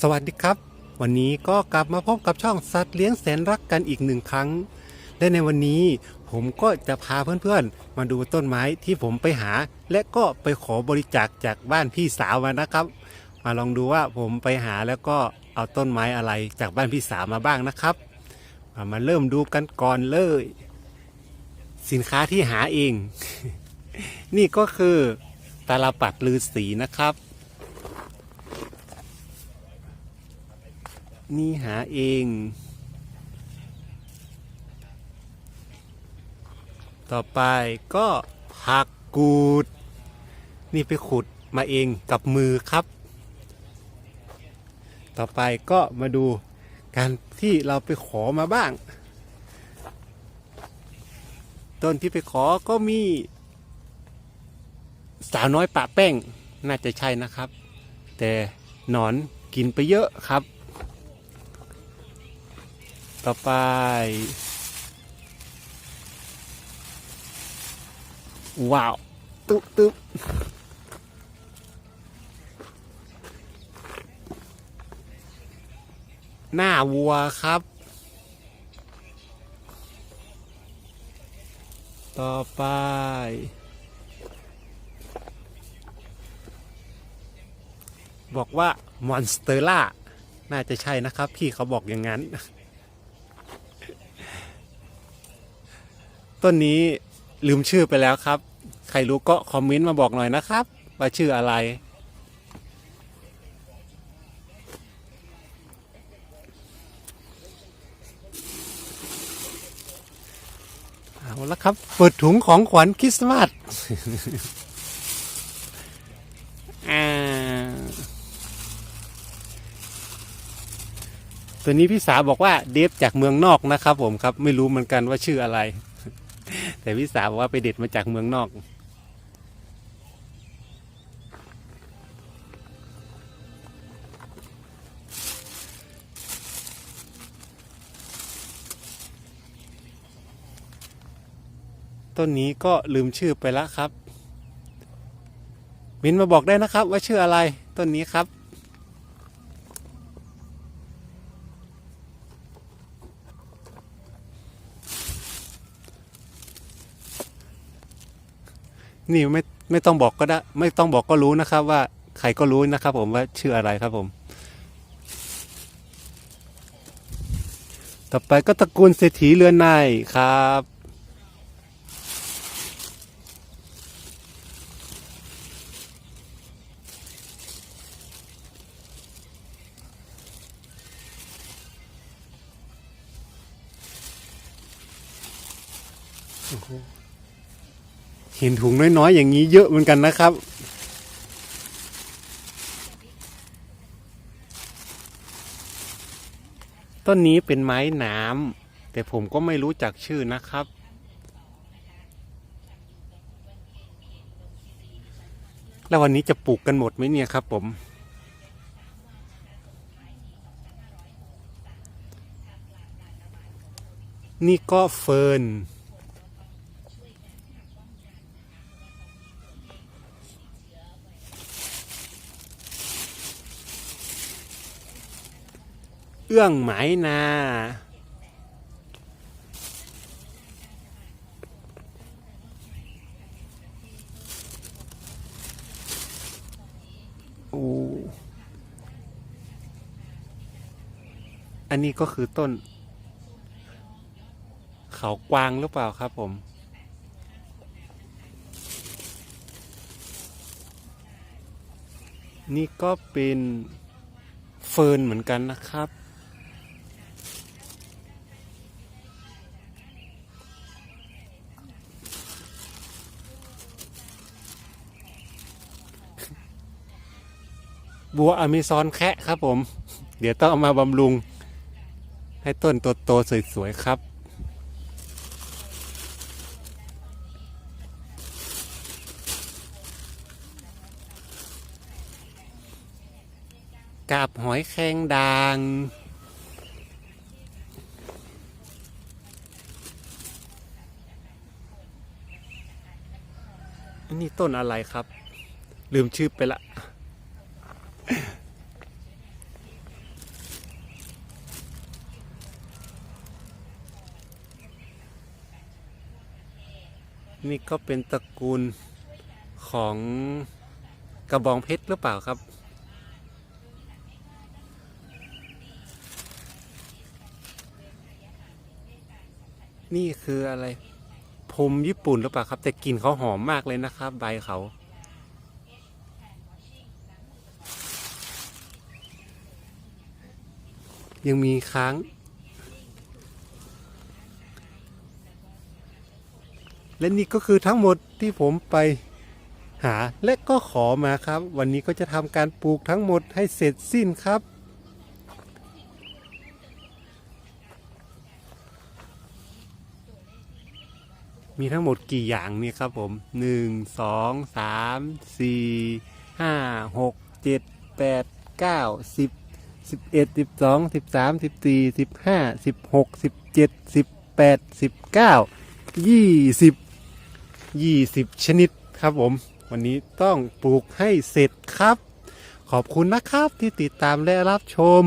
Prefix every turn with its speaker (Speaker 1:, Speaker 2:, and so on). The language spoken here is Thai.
Speaker 1: สวัสดีครับ วันนี้ก็กลับมาพบกับช่องสัตว์เลี้ยงแสนรักกันอีกหนึ่งครั้ง และในวันนี้ผมก็จะพาเพื่อนๆ มาดูต้นไม้ที่ผมไปหา และก็ไปขอบริจาคจากบ้านพี่สาวมานะครับ มาลองดูว่าผมไปหาแล้วก็เอาต้นไม้อะไรจากบ้านพี่สาวมาบ้างนะครับ มามาเริ่มดูกันก่อนเลย สินค้าที่หาเอง นี่ก็คือตาลปัดลือสีนะครับ นี่หาเอง ต่อไปก็ผักกูด นี่ไปขุดมาเองกับมือครับ ต่อไปก็มาดูการที่เราไปขอมาบ้าง ต้นที่ไปขอก็มี สาวน้อยปะแป้งน่าจะใช่นะครับ แต่หนอนกินไปเยอะครับ ต่อไป ว้าวตุ๊บตุ๊บหน้าวัวครับ ต่อไป บอกว่ามอนสเตอร่า น่าจะใช่นะครับ พี่เขาบอกอย่างนั้น ต้นนี้ลืมชื่อไปแล้วครับ ใครรู้ก็คอมเมนต์มาบอกหน่อยนะครับ ว่าชื่ออะไร เอาละครับ เปิดถุงของขวัญคริสต์มาสตัวนี้พี่สาวบอกว่าเดฟจากเมืองนอกนะครับผมครับ ไม่รู้เหมือนกันว่าชื่ออะไร แต่พี่สาบอกว่าไปเด็ดมาจากเมืองนอก ต้นนี้ก็ลืมชื่อไปแล้วครับ มินมาบอกได้นะครับว่าชื่ออะไรต้นนี้ครับ นี่ไม่ไม่ต้องบอกก็ได้ ไม่ต้องบอกก็รู้นะครับ ว่าใครก็รู้นะครับ ผมว่าชื่ออะไรครับผม ต่อไปก็ตระกูลเศรษฐีเรือนนายครับอู้โข เห็นถุงน้อยๆ อย่างนี้เยอะเหมือนกันนะครับ ต้นนี้เป็นไม้หนามแต่ผมก็ไม่รู้จักชื่อนะครับ แล้ววันนี้จะปลูกกันหมดไหมเนี่ยครับผมนี่ก็เฟิร์น เอื้องไหมนาโอ้อันนี้ก็คือต้น เขากวางหรือเปล่าครับผมนี่ก็เป็นเฟิร์นเหมือนกันนะครับ บัวอเมซอนแคะครับผม เดี๋ยวต้องเอามาบำรุง ให้ต้นโตๆสวยๆครับกาบหอยแครงด่างนนี้ต้นอะไรครับ ลืมชื่อไปละ นี่ก็เป็นตระกูลของกระบองเพชรหรือเปล่าครับ นี่คืออะไรพรมญี่ปุ่นหรือเปล่าครับ แต่กลิ่นเขาหอมมากเลยนะครับ ใบเขา ยังมีค้าง และนี่ก็คือทั้งหมดที่ผมไปหาและก็ขอมาครับ วันนี้ก็จะทำการปลูกทั้งหมดให้เสร็จสิ้นครับ มีทั้งหมดกี่อย่างเนี่ยครับผมหนึ่งสองสามสี่ห้าหกเจ็ดแปดเก้าสิบ สิบเอ็ดสิบสองสิบสามสิบสี่สิบห้าสิบหกสิบเจ็ดสิบแปดสิบเก้ายี่สิบยี่สิบชนิดครับผม วันนี้ต้องปลูกให้เสร็จครับ ขอบคุณนะครับที่ติดตามและรับชม